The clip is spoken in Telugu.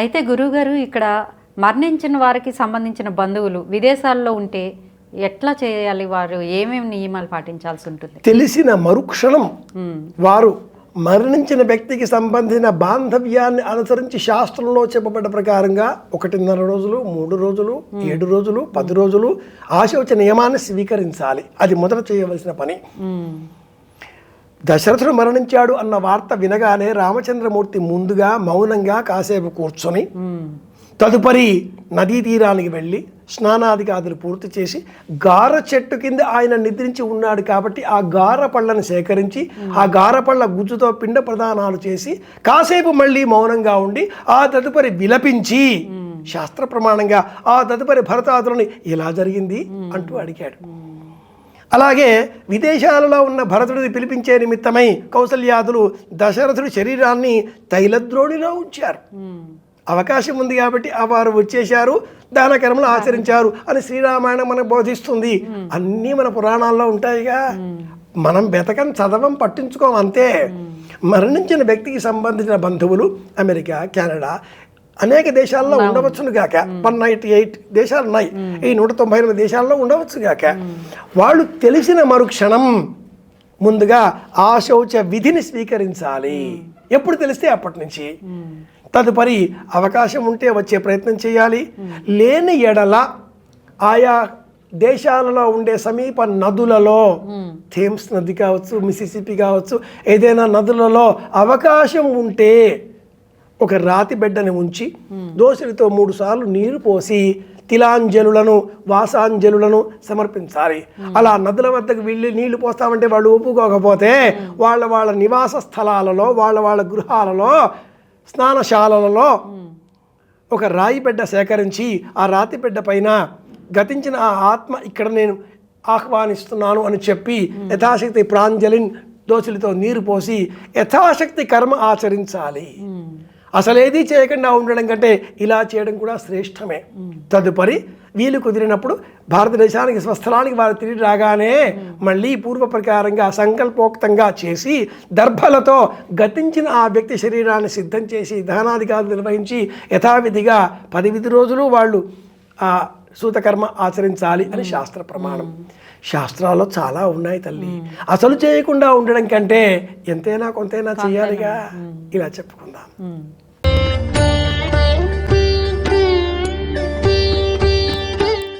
అయితే గురువుగారు ఇక్కడ మరణించిన వారికి సంబంధించిన బంధువులు విదేశాల్లో ఉంటే ఎట్లా చేయాలి? వారు ఏమేమి నియమాలు పాటించాల్సి ఉంటుంది? తెలిసిన మరుక్షణం వారు మరణించిన వ్యక్తికి సంబంధించిన బాంధవ్యాన్ని అనుసరించి శాస్త్రంలో చెప్పబడ్డ ప్రకారంగా ఒకటిన్నర రోజులు మూడు రోజులు ఏడు రోజులు పది రోజులు ఆశోచ నియమాన్ని స్వీకరించాలి. అది మొదట చేయవలసిన పని. దశరథుడు మరణించాడు అన్న వార్త వినగానే రామచంద్రమూర్తి ముందుగా మౌనంగా కాసేపు కూర్చొని తదుపరి నదీ తీరానికి వెళ్ళి స్నానాదికాదులు పూర్తి చేసి గార చెట్టు కింద ఆయన నిద్రించి ఉన్నాడు కాబట్టి ఆ గార పళ్ళను సేకరించి ఆ గార పళ్ళ గుజ్జుతో పిండ ప్రదానాలు చేసి కాసేపు మళ్ళీ మౌనంగా ఉండి ఆ తదుపరి విలపించి శాస్త్ర ప్రమాణంగా ఆ తదుపరి భరతాదులని ఇలా జరిగింది అంటూ అడిగాడు. అలాగే విదేశాలలో ఉన్న భరతుడిని పిలిపించే నిమిత్తమై కౌసల్యాదులు దశరథుడి శరీరాన్ని తైలద్రోణిలో ఉంచారు. అవకాశం ఉంది కాబట్టి ఆ వారు వచ్చేశారు దాన కర్మలు ఆచరించారు అని శ్రీరామాయణం మనకు బోధిస్తుంది. అన్నీ మన పురాణాల్లో ఉంటాయిగా. మనం బెతకం చదవం పట్టించుకోం అంతే. మరణించిన వ్యక్తికి సంబంధించిన బంధువులు అమెరికా కెనడా అనేక దేశాల్లో ఉండవచ్చును గాక. వన్ నైంటీ ఎయిట్ దేశాలు ఉన్నాయి ఈ నూట తొంభై ఎనిమిది దేశాల్లో ఉండవచ్చు గాక. వాళ్ళు తెలిసిన మరుక్షణం ముందుగా ఆ శౌచ విధిని స్వీకరించాలి. ఎప్పుడు తెలిస్తే అప్పటి నుంచి. తదుపరి అవకాశం ఉంటే వచ్చే ప్రయత్నం చేయాలి. లేని ఎడల ఆయా దేశాలలో ఉండే సమీప నదులలో థేమ్స్ నది కావచ్చు మిసిసిపి కావచ్చు ఏదైనా నదులలో అవకాశం ఉంటే ఒక రాతి బిడ్డని ఉంచి దోసిలితో మూడు సార్లు నీరు పోసి తిలాంజలులను వాసాంజలులను సమర్పించాలి. అలా నదుల వద్దకు వెళ్ళి నీళ్ళు పోస్తామంటే వాళ్ళు ఒప్పుకోకపోతే వాళ్ళ వాళ్ళ నివాస స్థలాలలో వాళ్ళ వాళ్ళ గృహాలలో స్నానశాలలలో ఒక రాయి బిడ్డ సేకరించి ఆ రాతి బిడ్డ పైన గతించిన ఆ ఆత్మ ఇక్కడ నేను ఆహ్వానిస్తున్నాను అని చెప్పి యథాశక్తి ప్రాంజలిన్ దోచులతో నీరు పోసి యథాశక్తి కర్మ ఆచరించాలి. అసలేది చేయకుండా ఉండడం కంటే ఇలా చేయడం కూడా శ్రేష్టమే. తదుపరి వీలు కుదిరినప్పుడు భారతదేశానికి స్వస్థలానికి వారు తిరిగి రాగానే మళ్ళీ పూర్వ ప్రకారంగా సంకల్పోక్తంగా చేసి దర్భలతో గతించిన ఆ వ్యక్తి శరీరాన్ని సిద్ధం చేసి దహనాధికారులు నిర్వహించి యథావిధిగా పది విధి రోజులు వాళ్ళు ఆ సూతకర్మ ఆచరించాలి అని శాస్త్ర ప్రమాణం. శాస్త్రాల్లో చాలా ఉన్నాయి తల్లి. అసలు చేయకుండా ఉండడం కంటే ఎంతైనా కొంతైనా చేయాలిగా. ఇలా చెప్పుకుందాం.